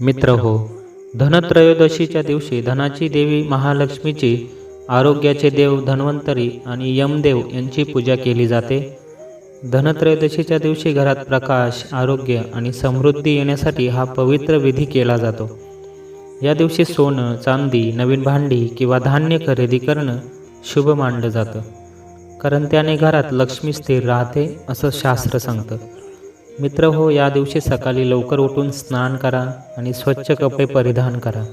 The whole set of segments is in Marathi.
मित्र हो धनत्रयोदशीच्या दिवशी धनाची देवी महालक्ष्मीची आरोग्याचे देव धन्वंतरी आणि यमदेव यांची पूजा केली जाते. धनत्रयोदशीच्या दिवशी घरात प्रकाश आरोग्य आणि समृद्धी येण्यासाठी हा पवित्र विधी केला जातो. या दिवशी सोनं चांदी नवीन भांडी किंवा धान्य खरेदी करणं शुभ मानलं जातं. कारण त्याने घरात लक्ष्मी स्थिर राहते असं शास्त्र सांगतं. मित्र हो या दिवशी सकाळी लवकर उठून स्नान करा आणि स्वच्छ कपडे परिधान करा.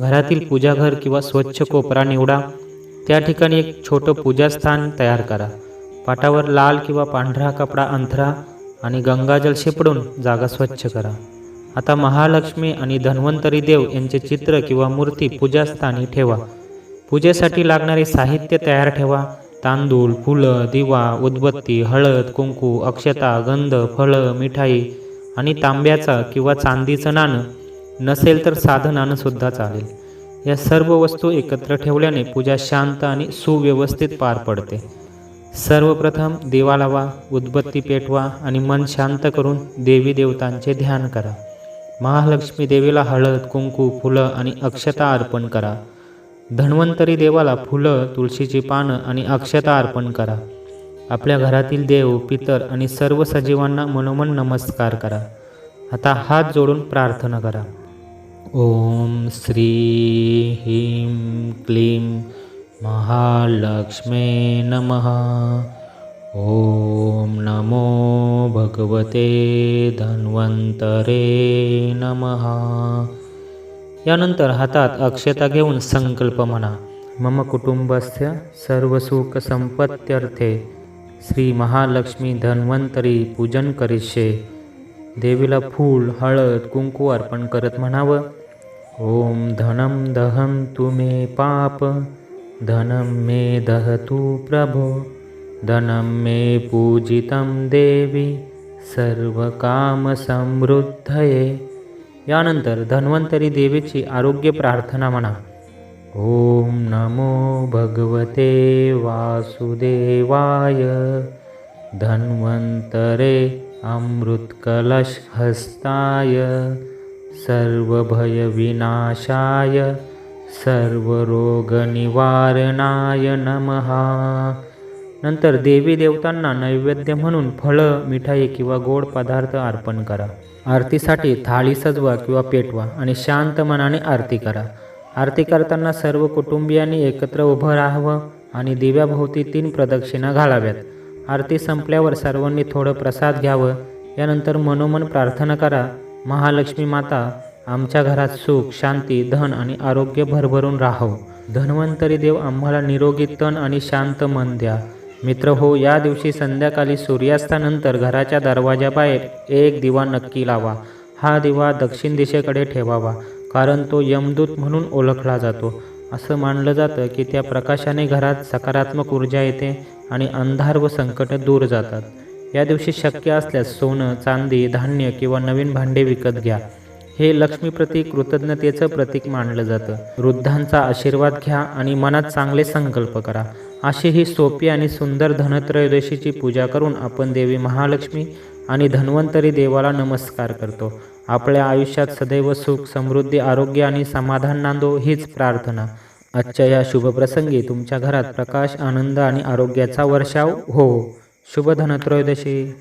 घरातील पूजाघर किंवा स्वच्छ कोपरा निवडा. त्या ठिकाणी एक छोटं पूजास्थान तयार करा. पाटावर लाल किंवा पांढरा कपडा अंथरा आणि गंगाजल शिपडून जागा स्वच्छ करा. आता महालक्ष्मी आणि धन्वंतरी देव यांचे चित्र किंवा मूर्ती पूजास्थानी ठेवा. पूजेसाठी लागणारे साहित्य तयार ठेवा. तांदूळ फुलं दिवा उदबत्ती हळद कुंकू अक्षता गंध फळं मिठाई आणि तांब्याचा किंवा चांदीचं नाणं नसेल तर साधं नाणं सुद्धा चालेल. या सर्व वस्तू एकत्र ठेवल्याने पूजा शांत आणि सुव्यवस्थित पार पडते. सर्वप्रथम दिवा लावा उदबत्ती पेटवा आणि मन शांत करून देवी देवतांचे ध्यान करा. महालक्ष्मी देवीला हळद कुंकू फुलं आणि अक्षता अर्पण करा. धन्वंतरी देवाला फुलं तुळशीची पानं आणि अक्षता अर्पण करा. आपल्या घरातील देव पितर आणि सर्व सजीवांना मनोमन नमस्कार करा. आता हात जोडून प्रार्थना करा. ओम श्री ह्रीं क्लीं महालक्ष्मे नमः. ओम नमो भगवते धन्वंतरे नमः. यानंतर हातात अक्षता घेऊन संकल्प म्हणा. मम कुटुंबस्य सर्व संपत्त्यर्थे श्री महालक्ष्मी धन्वंतरी पूजन करिष्ये. देवीला फूल हळद कुंकू अर्पण करत म्हणावं. ओम धनं दहं तु मे पाप धनं मे दहतु प्रभो धनं मे पूजितं देवी सर्व काम समृद्धये यानंतर धन्वंतरी देवीची आरोग्य प्रार्थना म्हणा. ओम नमो भगवते वासुदेवाय. धन्वंतरे अमृतकलश हस्ताय सर्वभयविनाशाय. सर्वरोगनिवारणाय नमः. नंतर देवी देवतांना नैवेद्य म्हणून फळं मिठाई किंवा गोड पदार्थ अर्पण करा. आरतीसाठी थाळी सजवा किंवा पेटवा आणि शांत मनाने आरती करा. आरती करताना सर्व कुटुंबियांनी एकत्र उभं राहावं आणि दिव्याभोवती तीन प्रदक्षिणा घालाव्यात. आरती संपल्यावर सर्वांनी थोडं प्रसाद घ्यावं. यानंतर मनोमन प्रार्थना करा. महालक्ष्मी माता आमच्या घरात सुख शांती धन आणि आरोग्य भरभरून राहो. धन्वंतरी देव आम्हाला निरोगी तन आणि शांत मन द्या. मित्र हो या दिवशी संध्याकाळी सूर्यास्तानंतर घराच्या दरवाजाबाहेर एक दिवा नक्की लावा. हा दिवा दक्षिण दिशेकडे ठेवावा कारण तो यमदूत म्हणून ओळखला जातो. असं मानलं जातं की त्या प्रकाशाने घरात सकारात्मक ऊर्जा येते आणि अंधार व संकट दूर जातात. या दिवशी शक्य असल्यास सोनं चांदी धान्य किंवा नवीन भांडे विकत घ्या. हे लक्ष्मीप्रती कृतज्ञतेचं प्रतीक मानलं जातं. वृद्धांचा आशीर्वाद घ्या आणि मनात चांगले संकल्प करा. अशी ही सोपी आणि सुंदर धनत्रयोदशीची पूजा करून आपण देवी महालक्ष्मी आणि धन्वंतरी देवाला नमस्कार करतो. आपल्या आयुष्यात सदैव सुख समृद्धी आरोग्य आणि समाधान नांदो हीच प्रार्थना. आजच्या या शुभप्रसंगी तुमच्या घरात प्रकाश आनंद आणि आरोग्याचा वर्षाव हो. शुभ धनत्रयोदशी.